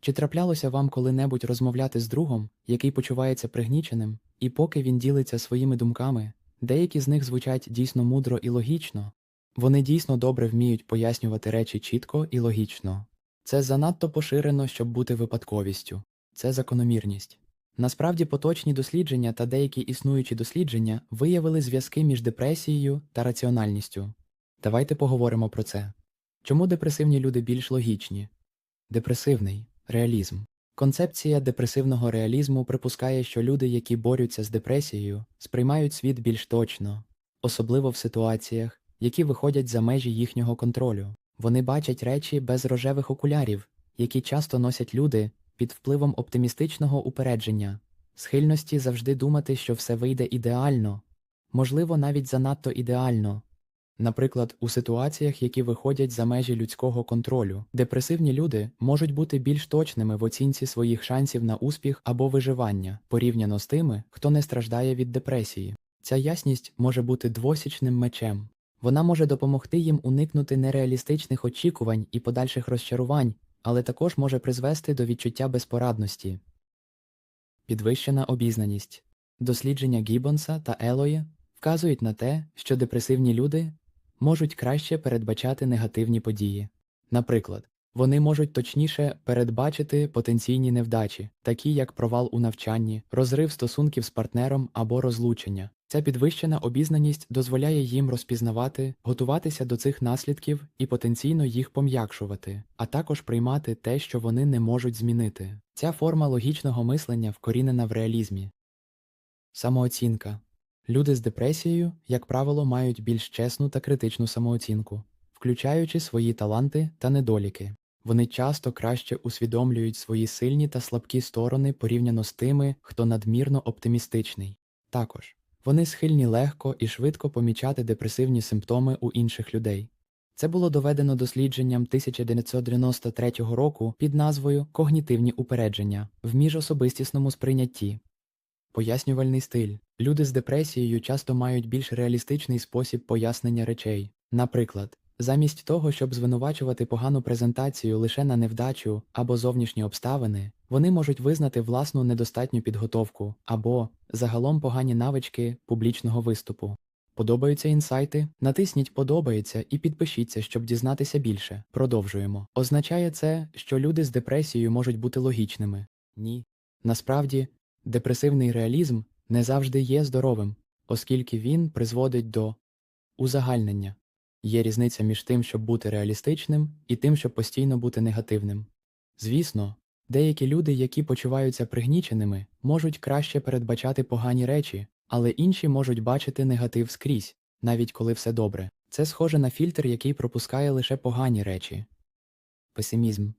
Чи траплялося вам коли-небудь розмовляти з другом, який почувається пригніченим, і поки він ділиться своїми думками, деякі з них звучать дійсно мудро і логічно, вони дійсно добре вміють пояснювати речі чітко і логічно. Це занадто поширено, щоб бути випадковістю. Це закономірність. Насправді поточні дослідження та деякі існуючі дослідження виявили зв'язки між депресією та раціональністю. Давайте поговоримо про це. Чому депресивні люди більш логічні? Депресивний реалізм. Концепція депресивного реалізму припускає, що люди, які борються з депресією, сприймають світ більш точно, особливо в ситуаціях, які виходять за межі їхнього контролю. Вони бачать речі без рожевих окулярів, які часто носять люди під впливом оптимістичного упередження, схильності завжди думати, що все вийде ідеально, можливо, навіть занадто ідеально. Наприклад, у ситуаціях, які виходять за межі людського контролю, депресивні люди можуть бути більш точними в оцінці своїх шансів на успіх або виживання, порівняно з тими, хто не страждає від депресії. Ця ясність може бути двосічним мечем. Вона може допомогти їм уникнути нереалістичних очікувань і подальших розчарувань, але також може призвести до відчуття безпорадності. Підвищена обізнаність. Дослідження Гіббонса та Елої вказують на те, що депресивні люди можуть краще передбачати негативні події. Наприклад, вони можуть точніше передбачити потенційні невдачі, такі як провал у навчанні, розрив стосунків з партнером або розлучення. Ця підвищена обізнаність дозволяє їм розпізнавати, готуватися до цих наслідків і потенційно їх пом'якшувати, а також приймати те, що вони не можуть змінити. Ця форма логічного мислення вкорінена в реалізмі. Самооцінка. Люди з депресією, як правило, мають більш чесну та критичну самооцінку, включаючи свої таланти та недоліки. Вони часто краще усвідомлюють свої сильні та слабкі сторони порівняно з тими, хто надмірно оптимістичний. Також вони схильні легко і швидко помічати депресивні симптоми у інших людей. Це було доведено дослідженням 1993 року під назвою Когнітивні упередження в міжособистісному сприйнятті. Пояснювальний стиль. Люди з депресією часто мають більш реалістичний спосіб пояснення речей. Наприклад, замість того, щоб звинувачувати погану презентацію лише на невдачу або зовнішні обставини, вони можуть визнати власну недостатню підготовку або загалом погані навички публічного виступу. Подобаються інсайти? Натисніть Подобається і підпишіться, щоб дізнатися більше. Продовжуємо. Означає це, що люди з депресією можуть бути логічними? Ні. Насправді, депресивний реалізм не завжди є здоровим, оскільки він призводить до узагальнення. Є різниця між тим, щоб бути реалістичним, і тим, щоб постійно бути негативним. Звісно, деякі люди, які почуваються пригніченими, можуть краще передбачати погані речі, але інші можуть бачити негатив скрізь, навіть коли все добре. Це схоже на фільтр, який пропускає лише погані речі. Песимізм.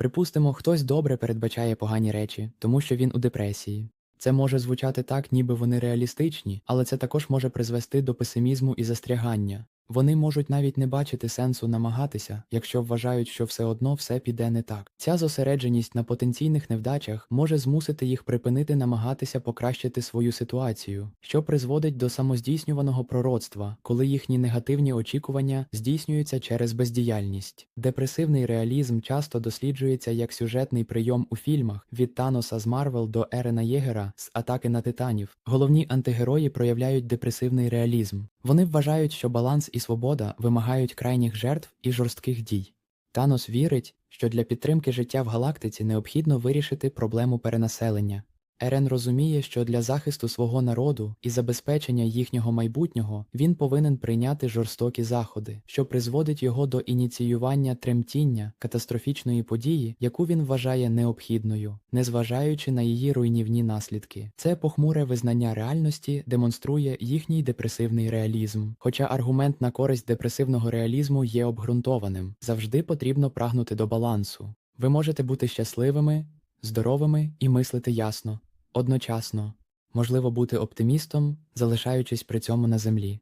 Припустимо, хтось добре передбачає погані речі, тому що він у депресії. Це може звучати так, ніби вони реалістичні, але це також може призвести до песимізму і застрягання. Вони можуть навіть не бачити сенсу намагатися, якщо вважають, що все одно все піде не так. Ця зосередженість на потенційних невдачах може змусити їх припинити намагатися покращити свою ситуацію, що призводить до самоздійснюваного пророцтва, коли їхні негативні очікування здійснюються через бездіяльність. Депресивний реалізм часто досліджується як сюжетний прийом у фільмах від Таноса з Марвел до Ерена Єгера з атаки на титанів. Головні антигерої проявляють депресивний реалізм. Вони вважають, що баланс і свобода вимагають крайніх жертв і жорстких дій. Танос вірить, що для підтримки життя в галактиці необхідно вирішити проблему перенаселення. Ерен розуміє, що для захисту свого народу і забезпечення їхнього майбутнього він повинен прийняти жорстокі заходи, що призводить його до ініціювання тремтіння катастрофічної події, яку він вважає необхідною, незважаючи на її руйнівні наслідки. Це похмуре визнання реальності демонструє їхній депресивний реалізм. Хоча аргумент на користь депресивного реалізму є обґрунтованим, завжди потрібно прагнути до балансу. Ви можете бути щасливими, здоровими і мислити ясно. Одночасно, можливо бути оптимістом, залишаючись при цьому на землі.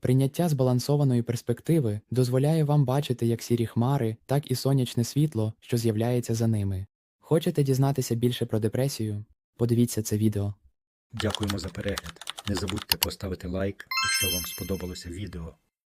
Прийняття збалансованої перспективи дозволяє вам бачити як сірі хмари, так і сонячне світло, що з'являється за ними. Хочете дізнатися більше про депресію? Подивіться це відео. Дякуємо за перегляд. Не забудьте поставити лайк, якщо вам сподобалося відео.